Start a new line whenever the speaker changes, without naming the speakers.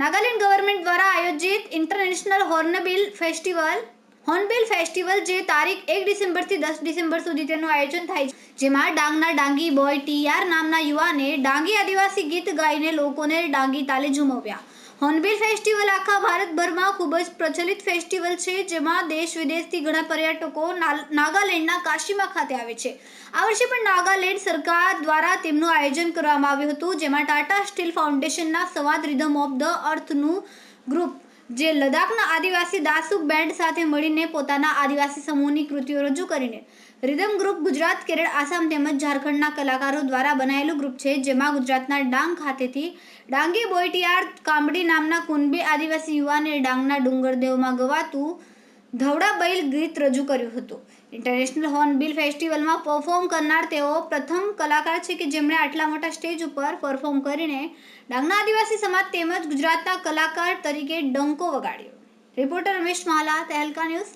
Nagaland government દ્વારા આયોજિત international Hornbill festival. Hornbill festival જે તારીખ એક ડિસેમ્બરથી દસ ડિસેમ્બર સુધી તેનું આયોજન થાય છે, જેમાં ડાંગના ડાંગી બોય ટી ટીઆર નામના યુવાને ડાંગી આદિવાસી ગીત ગાઈને લોકોને ડાંગી તાલે ઝુમવ્યા. હોર્નબિલ ફેસ્ટિવલ આખા ભારતભરમાં ખૂબ જ પ્રચલિત ફેસ્ટિવલ છે, જેમાં દેશ વિદેશથી ઘણા પર્યટકો નાગાલેન્ડના કાશીમાં ખાતે આવે છે. આ વર્ષે પણ નાગાલેન્ડ સરકાર દ્વારા તેમનું આયોજન કરવામાં આવ્યું હતું, જેમાં ટાટા સ્ટીલ ફાઉન્ડેશનના સવાદ રિધમ ઓફ ધ અર્થનું ગ્રુપ જે લદ્દાખના આદિવાસી દાસુક બેન્ડ સાથે મળીને પોતાના આદિવાસી સમૂહની કૃતિઓ રજૂ કરીને રિધમ ગ્રુપ ગુજરાત કેરળ આસામ તેમજ ઝારખંડના કલાકારો દ્વારા બનાવેલું ગ્રુપ છે, જેમાં ગુજરાતના ડાંગ ખાતેથી ડાંગી બોયટિયાર કામડી નામના કુનબી આદિવાસી યુવાને ડાંગના ડુંગરદેવમાં ગવાતું ધવડા બૈલ ગીત રજૂ કર્યું હતું. ઇન્ટરનેશનલ હોર્નબિલ ફેસ્ટિવલમાં પરફોર્મ કરનાર તેઓ પ્રથમ કલાકાર છે કે જેમણે આટલા મોટા સ્ટેજ ઉપર પરફોર્મ કરીને ડાંગના આદિવાસી સમાજ તેમજ ગુજરાતના કલાકાર તરીકે ડંકો વગાડ્યો. Reporter Ramesh Mala, Tehelka news